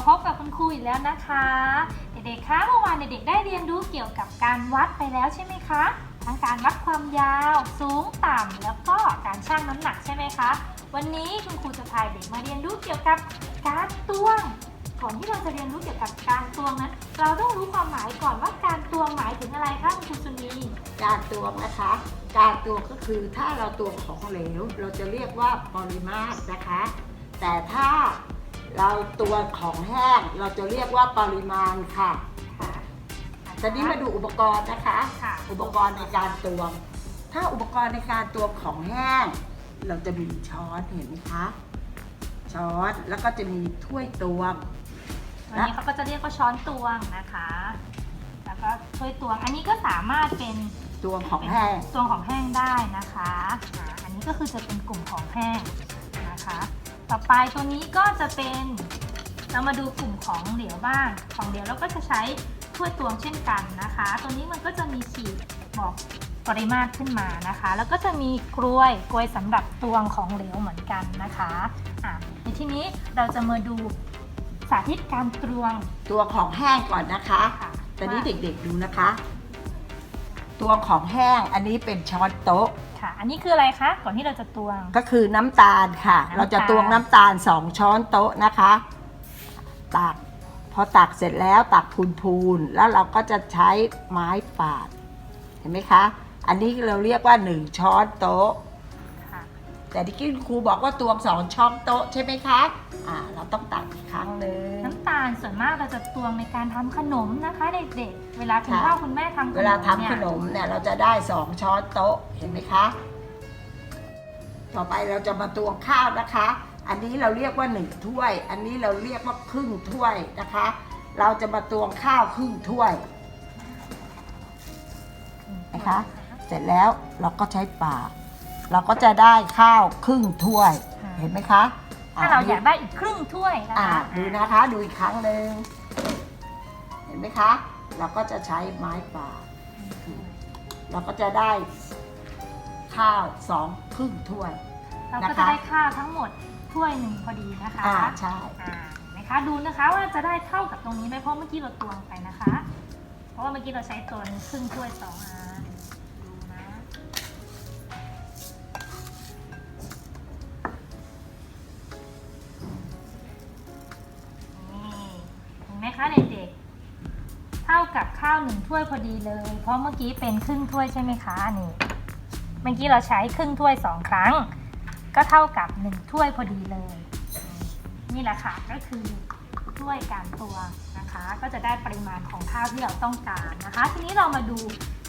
าพบกับคุณครูอีกแล้วนะคะ เด็กๆ คะเมื่อวานเด็กๆ ได้เรียนรู้เกี่ยวกับการวัดไปแล้วใช่ไหมคะ ทั้งการวัดความยาว สูง ต่ำ แล้วก็การชั่งน้ำหนักใช่ไหมคะ วันนี้คุณครูจะพาเด็กมาเรียนรู้เกี่ยวกับการตวง ก่อนที่เราจะเรียนรู้เกี่ยวกับการตวงนั้น เราต้องรู้ความหมายก่อนว่าการตวงหมายถึงอะไรคะคุณครูสุนีการตวงนะคะ การตวงก็คือถ้าเราตวงของเหลว เราจะเรียกว่าปริมาตรนะคะ แต่ถ้า เราตวงของแห้งเราจะเรียกว่าปริมาณค่ะค่ะตอนนี้มาดูอุปกรณ์นะคะ ค่ะ อุปกรณ์ในการตวง ถ้าอุปกรณ์ในการตวงของแห้ง เราจะมีช้อนเห็นไหมคะ ช้อนแล้วก็จะมีถ้วยตวง วันนี้เขาก็จะเรียกว่าช้อนตวงนะคะ แล้วก็ถ้วยตวง อันนี้ก็สามารถเป็นตวงของแห้ง ตวงของแห้งได้นะคะอ่าอันนี้ก็คือจะเป็นกลุ่มของแห้งนะคะ ต่อไปตัวนี้ก็จะเป็นเรามาดูกลุ่มของเหลวบ้าง ของเหลวเราก็จะใช้ถ้วยตวงเช่นกันนะคะ ตัวนี้มันก็จะมีขีดบอกปริมาตรขึ้นมานะคะ แล้วก็จะมีกลวยกลวยสำหรับตวงของเหลวเหมือนกันนะคะอะในที่นี้เราจะมาดูสาธิตการตวงตวงของแห้งก่อนนะคะค่ะตอนนี้เด็กๆดูนะคะ ตัวของแห้งอันนี้เป็นช้อนโต๊ะ ค่ะ อันนี้คืออะไรคะ ก่อนที่เราจะตวง ก็คือน้ำตาลค่ะ น้ำตาล เราจะตวงน้ำตาล2ช้อนโต๊ะนะคะ ตักพอตักเสร็จแล้วตักพูนๆแล้วเราก็จะใช้ไม้ปาด เห็นไหมคะ อันนี้เราเรียกว่า1ช้อนโต๊ะค่ะ แต่ที่ครูบอกว่าตวงสองช้อนโต๊ะใช่ไหมคะอ่าเราต้องตักอีกครั้งหนึ่ง น้ำตาลส่วนมากเราจะตวงในการทำขนมนะคะเด็กๆ เวลาคุณค่ะ พ่อคุณแม่ทำขนมเวลาทำนี่ยขนมเนี่ยเราจะได้2ช้อนโต๊ะเห็นไหมคะ ต่อไปเราจะมาตวงข้าวนะคะ อันนี้เราเรียกว่า1ถ้วย อันนี้เราเรียกว่าครึ่งถ้วยนะคะ เราจะมาตวงข้าวครึ่งถ้วยนะคะ เสร็จแล้วเราก็ใช้ปาก เราก็จะได้ข้าวครึ่งถ้วย ค่ะ เห็นไหมคะถ้าเราอยากได้อีกครึ่งถ้วยนะอ่าคะดูนะคะ ดูอีกครั้งหนึ่งเห็นไหมคะ เราก็จะใช้ไม้ปาดเราก็จะได้ข้าวสองครึ่งถ้วย เราก็นะคะจะได้ข้าวทั้งหมดถ้วยหนึ่งพอดีนะคะอ่าใช่ อ่าเห็นไหมคะดูนะคะว่าจะได้เท่ากับตรงนี้ไหมเพราะเมื่อกี้เราตวงไปนะคะ เพราะว่าเมื่อกี้เราใช้ตัวนี้ครึ่งถ้วยสองอัน ท่ากับข้าวหนึ่งถ้วยพอดีเลย เพราะเมื่อกี้เป็นครึ่งถ้วยใช่ไหมคะนี่เมื่อกี้เราใช้ครึ่งถ้วยสองครั้ง ก็เท่ากับหนึ่งถ้วยพอดีเลย นี่แหละค่ะก็คือถ้วยการตวงนะคะ ก็จะได้ปริมาณของข้าวที่เราต้องการนะคะ ทีนี้เรามาดู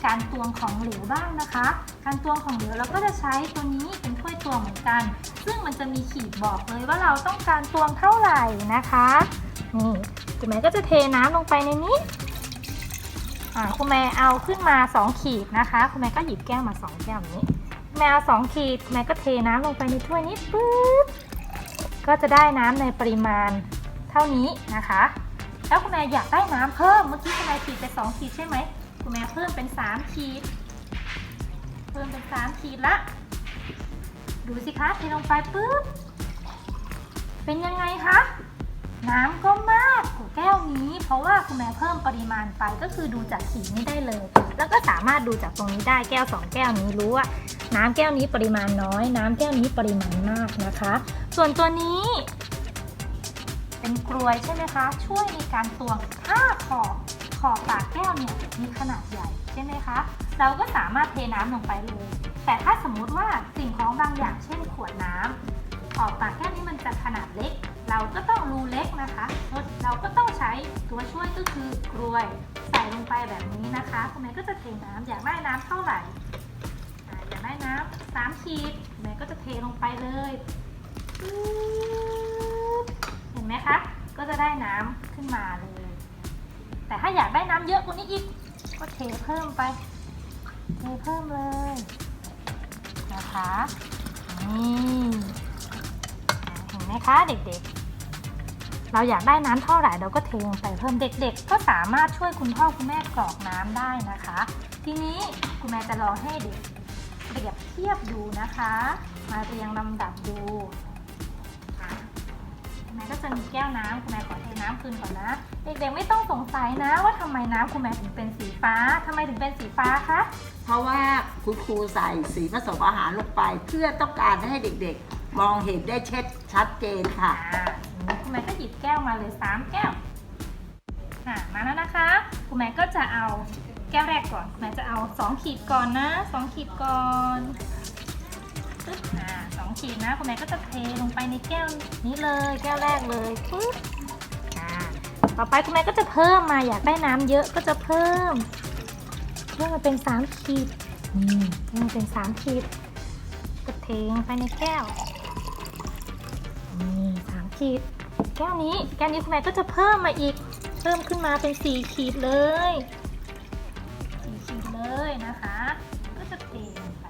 การตวงของเหลวบ้างนะคะ การตวงของเหลวเราก็จะใช้ตัวนี้เป็นถ้วยตวงเหมือนกัน ซึ่งมันจะมีขีดบอกเลยว่าเราต้องการตวงเท่าไหร่นะคะนี่คุณแม่ก็จะเทน้ำลงไปในนี้ อ่าคุณแม่เอาขึ้นมา 2 ขีดนะคะคุณแม่ก็หยิบแก้วมา 2 แก้วนี้แม่เอาสองขีดแม่ก็เทน้ำลงไปในถ้วยนี้ปุ๊บก็จะได้น้ำในปริมาณเท่านี้นะคะ แล้วคุณแม่อยากได้น้ำเพิ่มเมื่อกี้คุณแม่ขีดไป2ขีดใช่ไหมคุณแม่เพิ่มเป็น3ขีด เพิ่มเป็น3ขีดละ ดูสิคะเทลงไปปุ๊บเป็นยังไงคะ น้ำก็มากกว่าแก้วนี้ เพราะว่าคุณแม่เพิ่มปริมาณไปก็คือดูจากขีดนี้ได้เลย แล้วก็สามารถดูจากตรงนี้ได้แก้วสองแก้วนี้รู้ว่า น้ำแก้วนี้ปริมาณน้อย น้ำแก้วนี้ปริมาณมากนะคะ ส่วนตัวนี้ เป็นกลวยใช่ไหมคะ ช่วยในการตวงถ้าขอบขอบปากแก้วเนี่ยมีขนาดใหญ่ใช่ไหมคะ เราก็สามารถเทน้ำลงไปเลย แต่ถ้าสมมุติว่าสิ่งของบางอย่างเช่นขวดน้ำขอบปากแก้วนี้มันจะขนาดเล็ก เราก็ต้องรูเล็กนะคะเราก็ต้องใช้ตัวช่วยก็คือกลวย ใส่ลงไปแบบนี้นะคะคุณแม่ก็จะเทน้ำอยากได้น้ำเท่าไหร่อยากได้น้ำสามขีดแม่ก็จะเทลงไปเลยเห็นไหมคะก็จะได้น้ำขึ้นมาเลย แต่ถ้าอยากได้น้ำเยอะกว่านี้อีก ก็เทเพิ่มไปเทเพิ่มเลยนะคะนี่เห็นไหมคะเด็กๆ เราอยากได้น้ำเท่าไหร่เราก็เทลงไปเพิ่มเด็ก ๆ ก็สามารถช่วยคุณพ่อคุณแม่กรอกน้ำได้นะคะ ทีนี้คุณแม่จะลองให้เด็กเปรียบเทียบดูนะคะ มาเรียงลำดับดูอะคุณแม่ก็จะมีแก้วน้ำคุณแม่ขอเทน้ำคืนก่อนนะ เด็กๆไม่ต้องสงสัยนะว่าทำไมน้ำคุณแม่ถึงเป็นสีฟ้าทำไมถึงเป็นสีฟ้าคะ เพราะว่าคุณครูใส่สีผสมอาหารลงไป เพื่อต้องการให้เด็กๆ มองเห็นได้เช็ดชัดเจนค่ะอ่าทีนี้ คุณแม่ก็หยิบแก้วมาเลยสามแก้วอ่ามาแล้วนะคะ คุณแม่ก็จะเอาแก้วแรกก่อน คุณแม่จะเอาสองขีดก่อนนะสองขีดก่อนปึ๊บอ่าสองขีดนะคุณแม่ก็จะเทลงไปในแก้วนี้เลยแก้วแรกเลยปึ๊บอ่าต่อไปคุณแม่ก็จะเพิ่มมาอยากได้น้ำเยอะก็จะเพิ่มเพิ่มมาเป็นสามขีดนี่เพิ่มเป็นสามขีดก็เทลงไปในแก้วนี่สามขีด แก้วนี้แก้วนี้คุณแม่ก็จะเพิ่มมาอีก เพิ่มขึ้นมาเป็นสี่ขีดเลยสี่ขีดเลยนะคะ ก็จะเทลงไป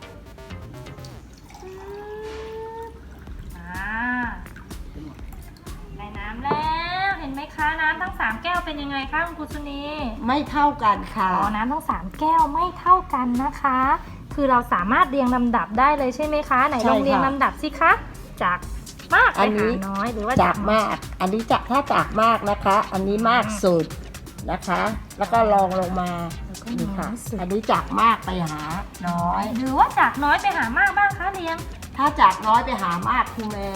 ปึ๊บอ่าได้น้ำแล้ว เห็นไหมคะน้ำทั้งสามแก้วเป็นยังไงคะคุณครูสุนีไม่เท่ากันค่ะ อ๋อน้ำทั้งสามแก้วไม่เท่ากันนะคะ คือเราสามารถเรียงลำดับได้เลยใช่ไหมคะ ไหนใช่ลองเรียงค่ะลำดับสิคะ จาก มากอัไปนนี้หาน้อยหรือว่าจากมาก อันนี้จากถ้าจากมากนะคะ อันนี้มากสุดนะคะ แล้วก็ลองลงมาแล้วก็นี่น้ค่ะอยสุดอันนี้จากมากไปหาน้อย หรือว่าจากน้อยไปหามากบ้างคะเรียง ถ้าจากน้อยไปหามากครูแม่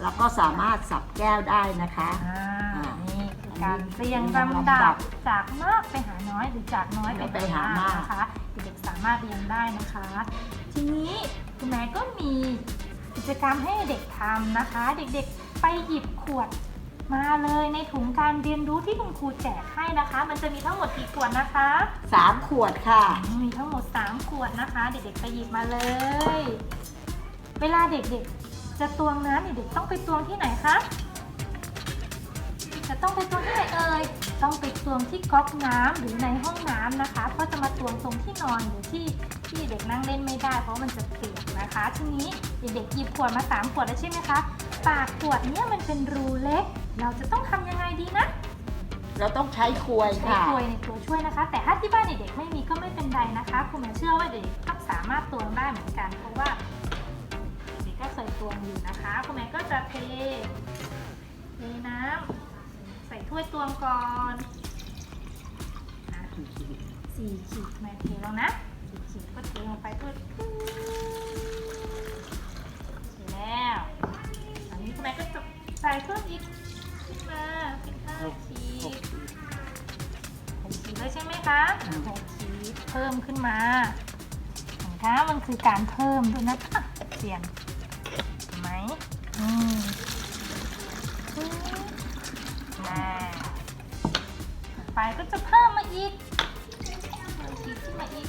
เราก็สามารถสับแก้วได้นะคะอ่าอ่านี่คือการอันนี้เรียงเรียงลำดัลำดับบจากมากไปหาน้อยหรือจากน้อยไปไปหาหามามากกนะคะเด็กๆสามารถเรียงได้นะคะ ทีนี้คุณแม่ก็มี กิจกรรมให้เด็กทำนะคะ เด็กๆไปหยิบขวดมาเลยในถุงการเรียนรู้ที่คุณครูแจกให้นะคะ มันจะมีทั้งหมดกี่ขวดนะคะ สามขวดค่ะ มีทั้งหมด 3 ขวดนะคะ เด็กๆไปหยิบมาเลย เวลาเด็กๆ จะตวงน้ำเด็กๆต้องไปตวงที่ไหนคะ จะต้องไปตวงที่ไหนเอ่ย ต้องไปตวงที่ก๊อกน้ำหรือในห้องน้ำนะคะเพราะจะมาตวงตรงที่นอนหรือที่ ที่เด็กนั่งเล่นไม่ได้ เพราะมันจะเปียกนะคะ ทีนี้เด็กๆหยิบขวดมา3ขวดแล้วใช่ไหมคะปากขวดเนี้ยมันเป็นรูเล็ก เราจะต้องทำยังไงดีนะเราต้องใช้ควยใช้ค่ะกลวยในตัวช่วยนะคะ แต่ถ้าที่บ้านเด็กๆไม่มีก็ไม่เป็นไรนะคะคุณแม่เชื่อว่าเด็กก็สามารถตวงได้เหมือนกัน เพราะว่าเด็กก็เคยตวงอยู่นะคะคุณแม่ก็จะเทเทน้ำใส่ถ้วยตวงก่อนอะสี่ขีดแม่เทแล้วนะ สี่ขีดก็เทลงไปถ้วยปึ๊บเทแล้วอันนี้คุณแม่ก็จะใส่เพิ่มอีกขึ้นมาเป็นห้าขีดหกขีดเลยใช่ไหมคะหกขีดเพิ่มขึ้นมาเห็นคะมันคือการเพิ่มด้วยนะคะเสียงเห็นไหมอืมน่าไปก็จะเพิ่มมาอีกฉีดขึ้นมาอีก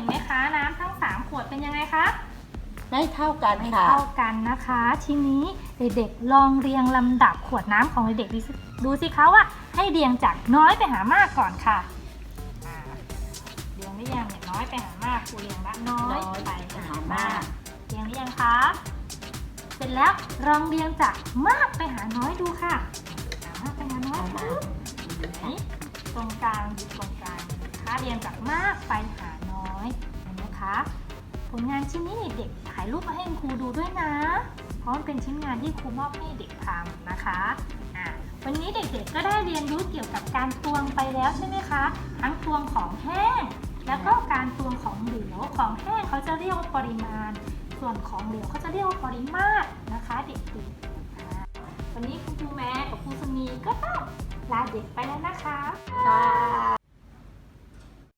ห็นไหมคะน้ำทั้ง 3 ขวดเป็นยังไงคะไม่เท่ากันไม่ค่ะ เท่ากันนะคะ ทีนี้เด็กๆลองเรียงลำดับขวดน้ำของเด็กๆดูสิดูสิคะว่าให้เรียงจากน้อยไปหามากก่อนค่ะอ่าเรียงหรือยังเนี่ยน้อยไปหามากครูเรียงละน้อยน้อยไปไปหาหามามากกเรียงหรือยังคะเสร็จแล้วลองเรียงจากมากไปหาน้อยดูค่ะจากมากไปหาน้อยเอามาไหนตรงกลางอยู่ตรงกลางนะคะเรียงจากมากไป ผลงานชิ้นนี้เด็กถ่ายรูปมาให้ครูดูด้วยนะ เพราะมันเป็นชิ้นงานที่ครูมอบให้เด็กทำนะคะะวันนี้เด็กๆก็ได้เรียนรู้เกี่ยวกับการตวงไปแล้วใช่ไหมคะ ทั้งตวงของแห้ง แล้วก็การตวงของเหลวของแห้งเขาจะเรียกว่าปริมาณ ส่วนของเหลวเขาจะเรียกว่าปริมาตรนะคะเด็กๆวันนี้คุณครูแม่กับครูสนีก็ต้องลาเด็กไปแล้วนะคะค่ะ